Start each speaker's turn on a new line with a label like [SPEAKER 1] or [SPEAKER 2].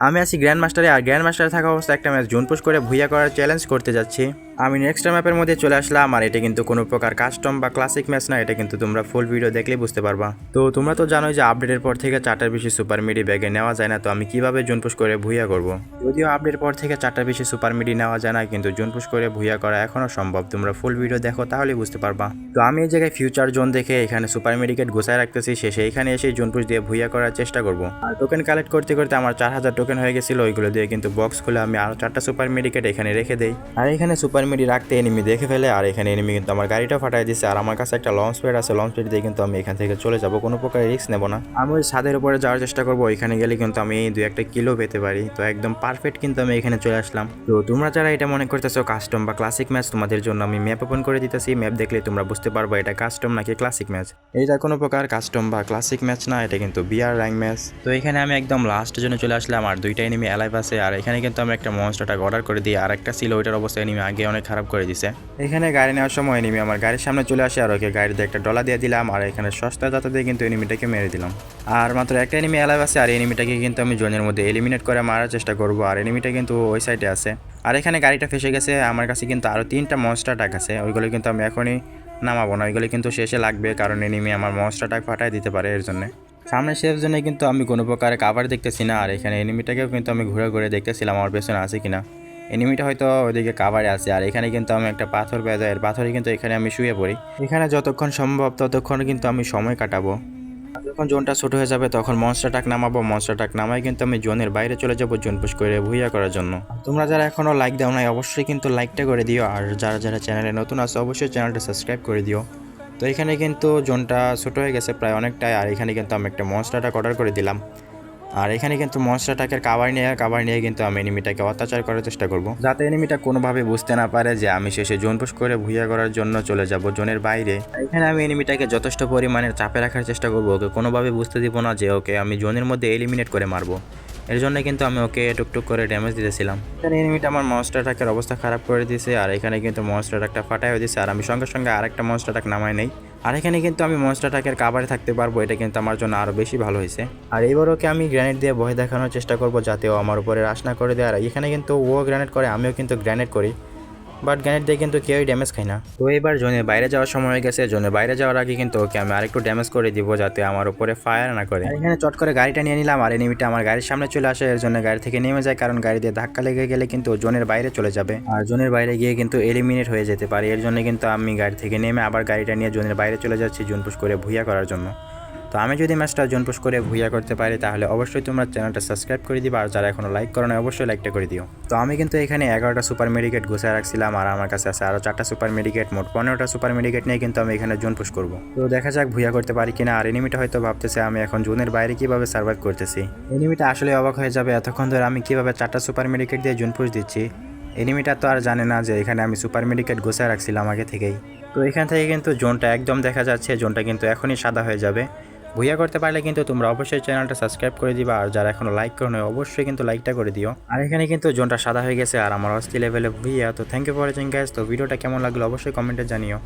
[SPEAKER 1] আমি আছি গ্র্যান্ড মাস্টারে আর গ্র্যান্ড মাস্টারে থাকা অবস্থায় একটা ম্যাচ জোন পোস্ট করে ভুইয়া করার চ্যালেঞ্জ করতে যাচ্ছি। আমি নেক্সট ম্যাপের মধ্যে চলে আসলাম, আর এটা কিন্তু কোনো প্রকার কাস্টম বা ক্লাসিক ম্যাচ না, এটা কিন্তু তোমরা ফুল ভিডিও দেখলেই বুঝতে পারবা। তো তোমরা তো জানোই যে আপডেটের পর থেকে চারটার বেশি সুপার মিডি ব্যাগে নেওয়া যায় না, তো আমি কীভাবে জোন পুশ করে ভুইয়া করব? যদিও আপডেটের পর থেকে চারটার বেশি সুপার মিডি নেওয়া যায় না, কিন্তু জোন পুশ করে ভুইয়া করা এখনও সম্ভব। তোমরা ফুল ভিডিও দেখো, তাহলেই বুঝতে পারবা। তো আমি এই জায়গায় ফিউচার জোন দেখে এখানে সুপার মেডিকেট গোছায় রাখতেছি, শেষে এখানে এসে জোন পুশ দিয়ে ভুইয়া করার চেষ্টা করব। আর টোকেন কালেক্ট করতে করতে আমার চার হাজার টোকেন হয়ে গেছিল, ওইগুলো দিয়ে কিন্তু বক্স খুলে আমি আরও চারটা সুপার মেডিকেট এখানে রেখে দেই। আর এখানে সুপার মেডি রাখতে এনিমি দেখে ফেলে, আর এখানে এনিমি কিন্তু আমার গাড়িটা ফাটাই দিচ্ছে আর আমার কাছে একটা লঞ্চ প্যাড আছে লঞ্চ প্যাড দিয়ে কিন্তু আমি এখান থেকে চলে যাব, কোনো প্রকার রিস্ক নেব না। আমি ওই ছাদের উপরে যাওয়ার চেষ্টা করব, ওইখানে গেলে কিন্তু আমি দু একটা কিলো পেতে পারি। তো একদম পারফেক্ট কিন্তু আমি এখানে চলে আসলাম। তো তোমরা যারা এটা মনে করতেছো কাস্টম বা ক্লাসিক ম্যাচ তোমাদের জন্য আমি ম্যাপ ওপেন করে দিতেছি। ম্যাপ দেখলে তোমরা বুঝতে পারব এটা কাস্টম নাকি ক্লাসিক ম্যাচ এটা কোনো প্রকার কাস্টম বা ক্লাসিক ম্যাচ না, এটা কিন্তু বিআর র্যাঙ্ক ম্যাচ তো এখানে আমি একদম লাস্টের জন্য চলে আসলাম, আর দুইটা এনিমি অ্যালাইভ আছে, আর এখানে কিন্তু আমি একটা মনস্টারটা অর্ডার করে দিই, আর একটা ছিল ওইটার অবস্থা এনিমি আগে অনেক খারাপ করে দিছে। এখানে গাড়ি নেওয়ার সময় এনিমি আমার গাড়ির সামনে চলে আসে আর ওকে গাড়িতে একটা ডলা দিয়ে দিলাম আর এখানে সস্তা যাতে দিয়ে কিন্তু এনিমিটাকে মেরে দিলাম। আর মাত্র একটা এনিমি অ্যালাইভ আছে আর এনিমিটাকে কিন্তু আমি জোনের মধ্যে এলিমিনেট করে মারার চেষ্টা করব আর এনিমিটা কিন্তু ওই সাইডে আছে। আর এখানে গাড়িটা ফেসে গেছে, আমার কাছে কিন্তু আরও তিনটা মনস্টার টাক আছে, ওইগুলো কিন্তু আমি এখনই নামাবো না, ওইগুলো কিন্তু শেষে লাগবে কারণ এনিমি আমার মনস্টার টাক ফাটাই দিতে পারে এর জন্য। সামনে সেফ জন্য কিন্তু আমি কোনো প্রকার কাভার দেখতেছি না আর এখানে এনিমিটাকেও কিন্তু আমি ঘুরে ঘুরে দেখতেছিলাম, আমার পেছনে আছে কিনা। এনিমিটা হয়তো ওইদিকে কাভারে আছে, আর এখানে কিন্তু আমি একটা পাথর পেয়ে যাই পাথরে কিন্তু এখানে আমি শুয়ে পড়ি। এখানে যতক্ষণ সম্ভব, ততক্ষণ কিন্তু আমি সময় কাটাবো। যখন জোনটা ছোট হয়ে যাবে, তখন মনস্টার টাক নামাবো মনস্টার টাক নামাই কিন্তু আমি জোনের বাইরে চলে যাব জোন পুশ করে ভুইয়া করার জন্য। তোমরা যারা এখনও লাইক দাও নাই, অবশ্যই কিন্তু লাইকটা করে দিও, আর যারা যারা চ্যানেলে নতুন আছে, অবশ্যই চ্যানেলটা সাবস্ক্রাইব করে দিও। তো এখানে কিন্তু জোনটা ছোট হয়ে গেছে প্রায় অনেকটাই, আর এখানে কিন্তু আমি একটা মনস্টারটাক অর্ডার করে দিলাম। আর এখানে কিন্তু মনস্টারটাকের কাবার নিয়ে কাবার নিয়ে কিন্তু আমি এনিমিটাকে অত্যাচার করার চেষ্টা করব। যাতে এনিমিটা কোনোভাবে বুঝতে না পারে যে আমি শেষে জোন পুশ করে ভুইয়া করার জন্য চলে যাব জোনের বাইরে। এখানে আমি এনিমিটাকে যথেষ্ট পরিমাণে চাপে রাখার চেষ্টা করব। ওকে কোনোভাবে বুঝতে দিব না যে, ওকে আমি জোনের মধ্যে এলিমিনেট করে মারবো। এর জন্য কিন্তু আমি ওকে টুকটুক করে ড্যামেজ দিতেছিলাম। এখানে এনিমিটা আমার মনস্টার ট্রাকের অবস্থা খারাপ করে দিয়েছে। আর এখানে কিন্তু মনস্টার ট্রাকটা ফাটাই হয়ে দিয়েছে। আর আমি সঙ্গে সঙ্গে আরেকটা মনস্টার ট্রাক নামাই নেই। আর এখানে কিন্তু আমি মনস্টার টাকের কাভারে থাকতে পারব, এটা কিন্তু আমার জন্য আরও বেশি ভালো হয়েছে। আর এইবার ওকে আমি গ্র্যানেড দিয়ে ভয় দেখানোর চেষ্টা করব যাতে ও আমার উপরে রাস না করে দেয়? আর এখানে কিন্তু ও গ্র্যানেড করে, আমিও কিন্তু গ্র্যানেড করি। বাট গ্যানেট দিয়ে কিন্তু কেউই ড্যামেজ খায় না। তো এবার জোনের বাইরে যাওয়ার সময় হয়ে গেছে। জোনের বাইরে যাওয়ার আগে কিন্তু ওকে আমি আরেকটু ড্যামেজ করে দিব যাতে আমার উপরে ফায়ার না করে। এখানে চট করে গাড়িটা নিয়ে নিলাম আর এনিমিটা আমার গাড়ির সামনে চলে আসে। এর জন্য গাড়ি থেকে নেমে যায় কারণ গাড়ি দিয়ে ধাক্কা লেগে গেলে কিন্তু জোনের বাইরে চলে যাবে। আর জোনের বাইরে গিয়ে কিন্তু এলিমিনেট হয়ে যেতে পারে। এর জন্য কিন্তু আমি গাড়ি থেকে নেমে আবার গাড়িটা নিয়ে জোনের বাইরে চলে যাচ্ছি জোন পুশ করে ভুইয়া করার জন্য। তো আমি যদি ম্যাচটা জোন পুশ করে ভুইয়া করতে পারি, তাহলে অবশ্যই তোমরা চ্যানেলটা সাবস্ক্রাইব করে দিবা, আর যারা এখনও লাইক করো না অবশ্যই লাইকটা করে দিও। তো আমি কিন্তু এখানে এগারোটা সুপার মেডিকেট গুছিয়ে রাখছিলাম, আর আমার কাছে আছে আরও চারটা সুপার মেডিকেট, মোট পনেরোটা সুপার মেডিকেট নিয়ে কিন্তু আমি এখানে জোন পুশ করব। তো দেখা যাক ভুইয়া করতে পারি কিনা, আর এনিমিটা হয়তো ভাবতেছে আমি এখন জোনের বাইরে কীভাবে সার্ভাইভ করতেছি। এনিমিটা আসলে অবাক হয়ে যাবে, এতক্ষণ ধরে আমি কীভাবে চারটা সুপার মেডিকেট দিয়ে জোন পুশ দিচ্ছি এনিমিটা তো আর জানে না যে এখানে আমি সুপার মেডিকেট গোছায় রাখছিলাম আগে থেকেই। তো এখান থেকে কিন্তু জোনটা একদম দেখা যাচ্ছে, জোনটা কিন্তু এখনই সাদা হয়ে যাবে। ভুইয়া করতে পারলে কিন্তু তোমরা অবশ্যই চ্যানেলটা সাবস্ক্রাইব করে দিবা, আর যারা এখনও লাইক করো অবশ্যই কিন্তু লাইকটা করে দিও। আর এখানে কিন্তু জোনটা সাদা হয়ে গেছে, আর আমার অস্থি লেভেলে ভুইয়া, তো thank you for watching guys তো ভিডিওটা কেমন লাগল অবশ্যই কমেন্টে জানিও।